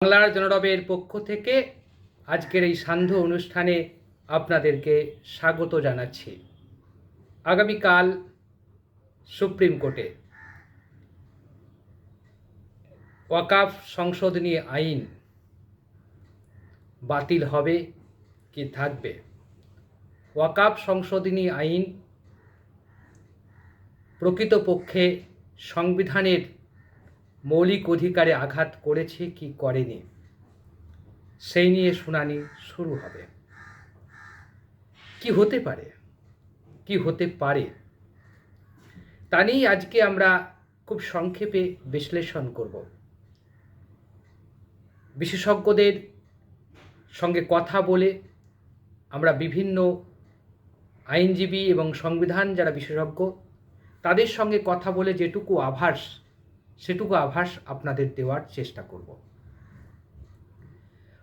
বাংলার জনরবের পক্ষ থেকে আজকের এই সান্ধ্য অনুষ্ঠানে আপনাদেরকে স্বাগত জানাচ্ছি। আগামীকাল সুপ্রিম কোর্টে ওয়াকাফ সংশোধনী আইন বাতিল হবে কি থাকবে? ওয়াকাফ সংশোধনী আইন প্রকৃতপক্ষে সংবিধানের মৌলিক অধিকারে আঘাত করেছে কি করেনি? সেই নিয়ে শুনানি শুরু হবে। কি হতে পারে? কি হতে পারে? তা নিয়েই আজকে আমরা খুব সংক্ষেপে বিশ্লেষণ করব। বিশেষজ্ঞদের সঙ্গে কথা বলে আমরা বিভিন্ন আইনজীবী এবং সংবিধান যারা বিশেষজ্ঞ, তাদের সঙ্গে কথা বলে যেটুকু আভাস সেটুকু আভাস আপনাদের দেওয়ার চেষ্টা করব।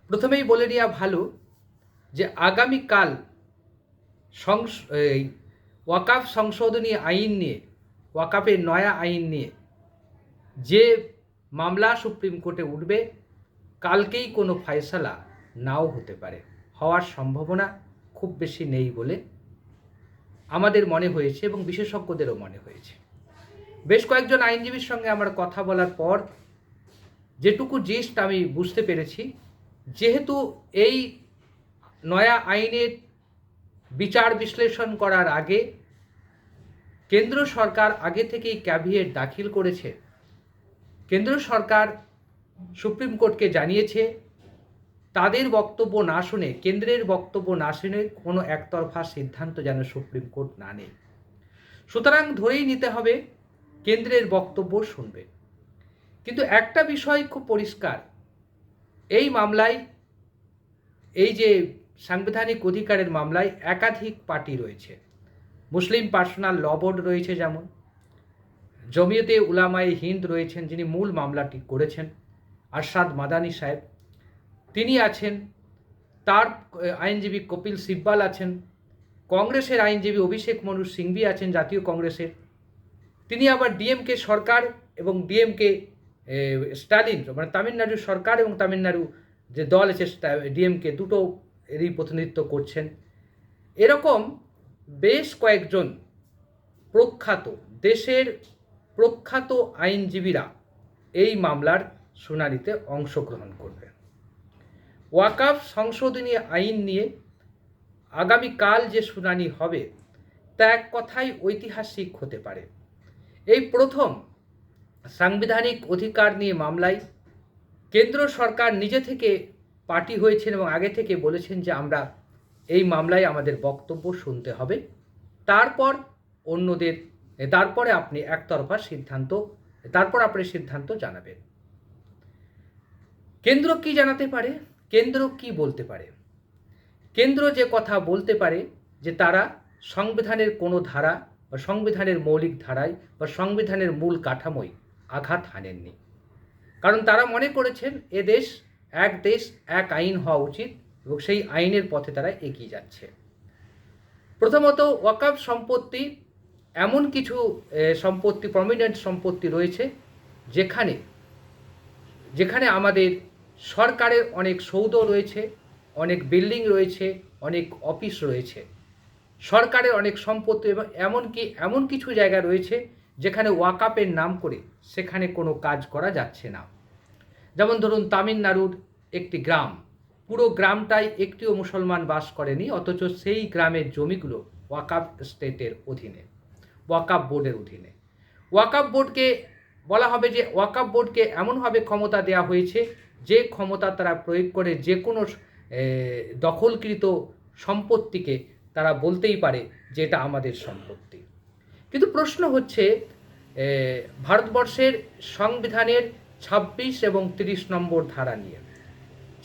প্রথমেই বলে নেওয়া ভালো যে আগামীকাল সংস এই ওয়াকাফ সংশোধনী আইন নিয়ে, ওয়াকাফের নয়া আইন নিয়ে যে মামলা সুপ্রিম কোর্টে উঠবে, কালকেই কোনো ফয়সালা নাও হতে পারে। হওয়ার সম্ভাবনা খুব বেশি নেই বলে আমাদের মনে হয়েছে এবং বিশেষজ্ঞদেরও মনে হয়েছে। বেশ কয়েকজন আইনজীবীর সঙ্গে আমার কথা বলার পর যেটুকু জিস্ট আমি বুঝতে পেরেছি, যেহেতু এই নয়া আইনের বিচার বিশ্লেষণ করার আগে কেন্দ্র সরকার আগে থেকেই ক্যাভিয়েট দাখিল করেছে, কেন্দ্র সরকার সুপ্রিম কোর্টকে জানিয়েছে, তাদের বক্তব্য না শুনে, কেন্দ্রের বক্তব্য না শুনে কোনো একতরফা সিদ্ধান্ত যেন সুপ্রিম কোর্ট না নেয়। সুতরাং ধরেই নিতে হবে কেন্দ্রের বক্তব্য শুনবে। কিন্তু একটা বিষয় খুব পরিষ্কার। এই মামলায়, এই যে সাংবিধানিক অধিকারের মামলায় একাধিক পার্টি রয়েছে। মুসলিম পার্সোনাল ল বোর্ড রয়েছে যেমন, জমিয়তে উলামায়ে হিন্দ রয়েছেন যিনি মূল মামলাটি করেছেন, আরশাদ মাদানি সাহেব। তিনি আছেন, তার আইনজীবী কপিল সিব্বাল আছেন। কংগ্রেসের আইনজীবী অভিষেক মনু সিংভি আছেন, জাতীয় কংগ্রেসের। তিনি আবার ডিএমকে সরকার এবং ডিএমকে স্টালিন মানে তামিলনাড়ু সরকার এবং তামিলনাড়ু যে দল আছে ডিএমকে দুটো এরই প্রতিনিধিত্ব করছেন। এরকম বেশ কয়েকজন প্রখ্যাত, দেশের প্রখ্যাত আইনজীবীরা এই মামলার শুনানিতে অংশগ্রহণ করবে। ওয়াকাফ সংশোধনী আইন নিয়ে আগামীকাল যে শুনানি হবে, তা এক কথাই ঐতিহাসিক হতে পারে। এই প্রথম সাংবিধানিক অধিকার নিয়ে মামলায় কেন্দ্র সরকার নিজে থেকে পার্টি হয়েছেন এবং আগে থেকে বলেছেন যে আমরা এই মামলায় আমাদের বক্তব্য শুনতে হবে। তারপর অন্যদের, তারপরে আপনি একতরফা সিদ্ধান্ত, তারপর আপনি সিদ্ধান্ত জানাবেন। কেন্দ্র কি জানাতে পারে? কেন্দ্র কি বলতে পারে? কেন্দ্র যে কথা বলতে পারে যে তারা সংবিধানের কোনো ধারা বা সংবিধানের মৌলিক ধারায় বা সংবিধানের মূল কাঠামোয় আঘাত হানেননি। কারণ তারা মনে করেছেন, এ দেশ এক দেশ, এক আইন হওয়া উচিত এবং সেই আইনের পথে তারা এগিয়ে যাচ্ছে। প্রথমত ওয়াকাফ সম্পত্তি, এমন কিছু সম্পত্তি প্রমিনেন্ট সম্পত্তি রয়েছে যেখানে যেখানে আমাদের সরকারের অনেক সৌধ রয়েছে, অনেক বিল্ডিং রয়েছে, অনেক অফিস রয়েছে। সরকারের অনেক সম্পত্তি এবং এমনকি এমন কিছু জায়গা রয়েছে যেখানে ওয়াকাপের নাম করে সেখানে কোনো কাজ করা যাচ্ছে না। যেমন ধরুন তামিলনাড়ুর একটি গ্রাম। পুরো গ্রামটাই একটিও মুসলমান বাস করেনি, অথচ সেই গ্রামের জমিগুলো ওয়াকাপ স্টেটের অধীনে, ওয়াকাপ বোর্ডের অধীনে। ওয়াকাপ বোর্ডকে বলা হবে যে ওয়াকাপ বোর্ডকে এমনভাবে ক্ষমতা দেওয়া হয়েছে, যে ক্ষমতা তারা প্রয়োগ করে যে কোনো দখলকৃত সম্পত্তিকে তারা বলতেই পারে যে এটা আমাদের সম্পত্তি। কিন্তু প্রশ্ন হচ্ছে ভারতবর্ষের সংবিধানের ছাব্বিশ এবং তিরিশ নম্বর ধারা নিয়ে।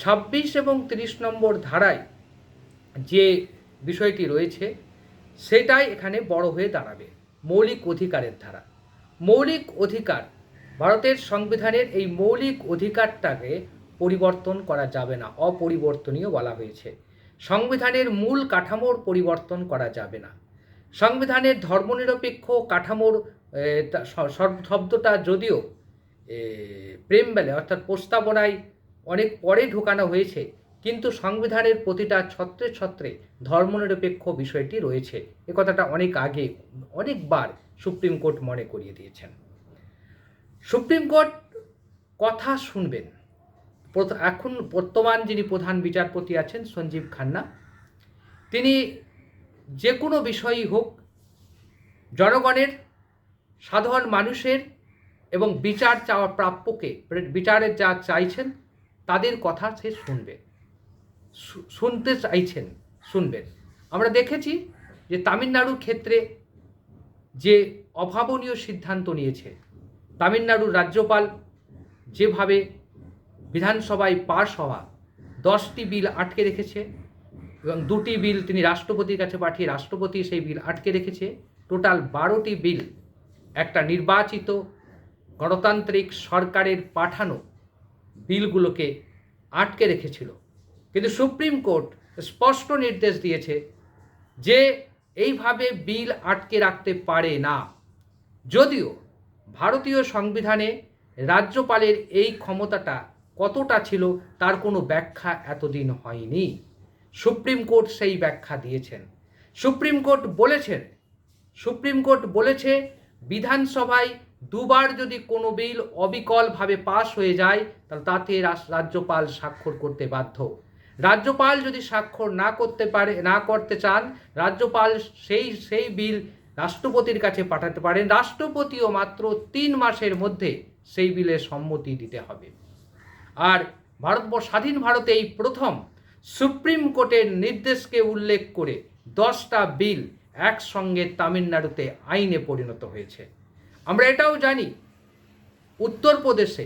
ছাব্বিশ এবং তিরিশ নম্বর ধারায় যে বিষয়টি রয়েছে, সেটাই এখানে বড় হয়ে দাঁড়াবে। মৌলিক অধিকারের ধারা। মৌলিক অধিকার, ভারতের সংবিধানের এই মৌলিক অধিকারটাকে পরিবর্তন করা যাবে না, অপরিবর্তনীয় বলা হয়েছে। সংবিধানের মূল কাঠামোর পরিবর্তন করা যাবে না। সংবিধানের ধর্মনিরপেক্ষ কাঠামোর শব্দটা যদিও প্রেম বেলে অর্থাৎ প্রস্তাবনায় অনেক পরে ঢোকানো হয়েছে, কিন্তু সংবিধানের প্রতিটা ছত্রে ছত্রে ধর্মনিরপেক্ষ বিষয়টি রয়েছে। এ কথাটা অনেক আগে, অনেকবার সুপ্রিম কোর্ট মনে করিয়ে দিয়েছেন। সুপ্রিম কোর্ট কথা শুনবেন। এখন বর্তমান যিনি প্রধান বিচারপতি আছেন সঞ্জীব খান্না, তিনি যে কোনো বিষয়ই হোক, জনগণের, সাধারণ মানুষের এবং বিচার চাওয়া প্রাপ্যকে, বিচারের যা চাইছেন, তাদের কথা সে শুনবে। শুনতে চাইছেন শুনবেন আমরা দেখেছি যে তামিলনাড়ুর ক্ষেত্রে যে অভাবনীয় সিদ্ধান্ত নিয়েছে, তামিলনাড়ুর রাজ্যপাল যেভাবে বিধানসভায় পাশ হওয়া, দশটি বিল আটকে রেখেছে এবং দুটি বিল তিনি রাষ্ট্রপতির কাছে পাঠিয়ে রাষ্ট্রপতি সেই বিল আটকে রেখেছে। টোটাল বারোটি বিল একটা নির্বাচিত গণতান্ত্রিক সরকারের পাঠানো বিলগুলোকে আটকে রেখেছিল। কিন্তু সুপ্রিম কোর্ট স্পষ্ট নির্দেশ দিয়েছে যে এইভাবে বিল আটকে রাখতে পারে না। যদিও ভারতীয় সংবিধানে রাজ্যপালের এই ক্ষমতাটা কতটা ছিল তার কোনো ব্যাখ্যা এতদিন হয়নি। সুপ্রিম কোর্ট সেই ব্যাখ্যা দিয়েছেন। সুপ্রিম কোর্ট বলেছেন, সুপ্রিম কোর্ট বলেছে, বিধানসভায় দুবার যদি কোনো বিল অবিকলভাবে পাশ হয়ে যায়, তাহলে তাতে রাজ্যপাল স্বাক্ষর করতে বাধ্য। রাজ্যপাল যদি স্বাক্ষর না করতে পারে, না করতে চান, রাজ্যপাল সেই সেই বিল রাষ্ট্রপতির কাছে পাঠাতে পারেন। রাষ্ট্রপতিও মাত্র তিন মাসের মধ্যে সেই বিলে সম্মতি দিতে হবে। আর ভারতবর্ষ স্বাধীন ভারতে এই প্রথম সুপ্রিম কোর্টের নির্দেশকে উল্লেখ করে দশটা বিল একসঙ্গে তামিলনাড়ুতে আইনে পরিণত হয়েছে। আমরা এটাও জানি, উত্তরপ্রদেশে,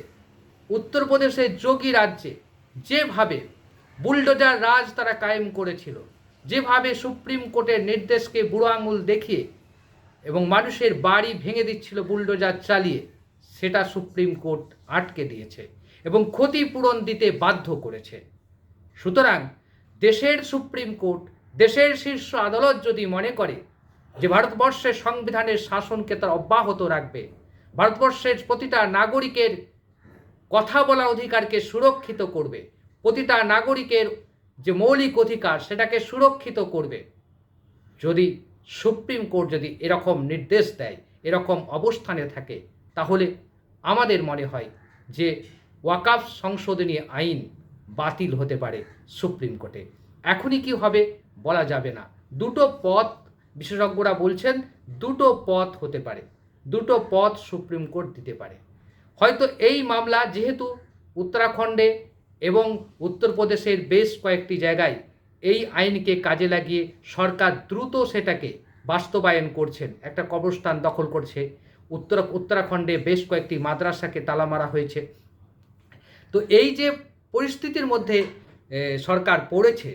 উত্তরপ্রদেশের যোগী রাজ্যে যেভাবে বুলডোজার রাজ তারা কায়েম করেছিল, যেভাবে সুপ্রিম কোর্টের নির্দেশকে বুড়ো আঙুল দেখিয়ে এবং মানুষের বাড়ি ভেঙে দিচ্ছিল বুলডোজার চালিয়ে, সেটা সুপ্রিম কোর্ট আটকে দিয়েছে। এবং ক্ষতিপূরণ দিতে বাধ্য করেছে। সুতরাং দেশের সুপ্রিম কোর্ট, দেশের শীর্ষ আদালত যদি মনে করে যে ভারতবর্ষের সংবিধানের শাসনকে তার অব্যাহত রাখবে, ভারতবর্ষের প্রতিটা নাগরিকের কথা বলা অধিকারকে সুরক্ষিত করবে, প্রতিটা নাগরিকের যে মৌলিক অধিকার সেটাকে সুরক্ষিত করবে, যদি সুপ্রিম কোর্ট যদি এরকম নির্দেশ দেয়, এরকম অবস্থানে থাকে, তাহলে আমাদের মনে হয় যে ওয়াকাফ সংশোধনী আইন বাতিল হতে পারে সুপ্রিম কোর্টে। এখনই কি হবে বলা যাবে না। দুটো পথ বিশেষজ্ঞরা বলছেন, দুটো পথ হতে পারে। দুটো পথ সুপ্রিম কোর্ট দিতে পারে। হয়তো এই মামলা যেহেতু উত্তরাখণ্ডে এবং উত্তরপ্রদেশের বেশ কয়েকটি জায়গায় এই আইনকে কাজে লাগিয়ে সরকার দ্রুত সেটাকে বাস্তবায়ন করছেন। একটা কবরস্থান দখল করছে। উত্তর, উত্তরাখণ্ডে বেশ কয়েকটি মাদ্রাসাকে তালা মারা হয়েছে। তো এই যে পরিস্থিতির মধ্যে সরকার পড়েছে,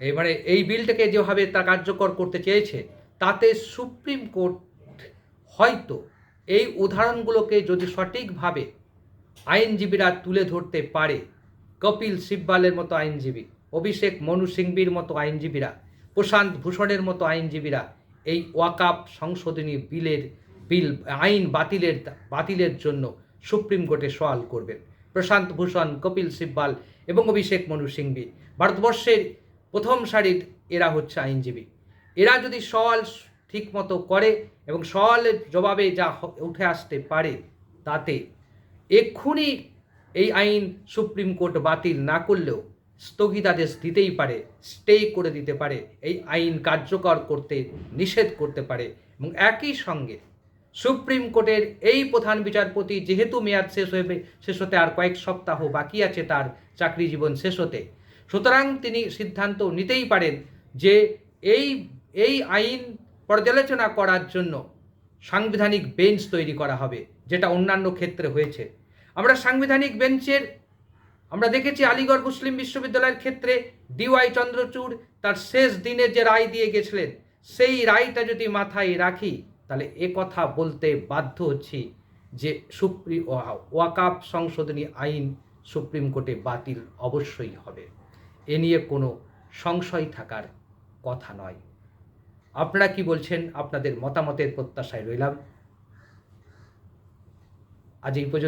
এবারে এই বিলটাকে যেভাবে তা কার্যকর করতে চেয়েছে, তাতে সুপ্রিম কোর্ট হয়তো এই উদাহরণগুলোকে যদি সঠিকভাবে আইনজীবীরা তুলে ধরতে পারে, কপিল সিব্বালের মতো আইনজীবী, অভিষেক মনু সিংবির মতো আইনজীবীরা, প্রশান্ত ভূষণের মতো আইনজীবীরা এই ওয়াকাপ সংশোধনী বিলের, বিল, আইন বাতিলের বাতিলের জন্য সুপ্রিম কোর্টে সওয়াল করবেন। প্রশান্ত ভূষণ, কপিল সিব্বাল এবং অভিষেক মনু সিংবি ভারতবর্ষের প্রথম সারির এরা হচ্ছে আইনজীবী। এরা যদি সওয়াল ঠিক মতো করে এবং সওয়ালের জবাবে যা উঠে আসতে পারে, তাতে এক্ষুনি এই আইন সুপ্রিম কোর্ট বাতিল না করলেও স্থগিতাদেশ দিতেই পারে স্টে করে দিতে পারে, এই আইন কার্যকর করতে, নিষেধ করতে পারে এবং একই সঙ্গে সুপ্রিম কোর্টের এই প্রধান বিচারপতি যেহেতু মেয়াদ শেষ হয়ে শেষ হতে আর কয়েক সপ্তাহ বাকি আছে তার চাকরি জীবন শেষ হতে। সুতরাং তিনি সিদ্ধান্ত নিতেই পারেন যে এই এই আইন পর্যালোচনা করার জন্য সাংবিধানিক বেঞ্চ তৈরি করা হবে, যেটা অন্যান্য ক্ষেত্রে হয়েছে। আমরা সাংবিধানিক বেঞ্চের, আমরা দেখেছি আলিগড় মুসলিম বিশ্ববিদ্যালয়ের ক্ষেত্রে ডিওয়াই চন্দ্রচূড় তার শেষ দিনে যে রায় দিয়ে গেছিলেন, সেই রায়টা যদি মাথায় রাখি তাহলে এ কথা বলতে বাধ্য হচ্ছি যে সুপ্রিম ওয়াকাপ সংশোধনী আইন সুপ্রিম কোর্টে বাতিল অবশ্যই হবে। এ নিয়ে কোনো সংশয় থাকার কথা নয়। আপনারা কি বলছেন? আপনাদের মতামতের প্রত্যাশায় রইলাম। আজ এই পর্যন্ত।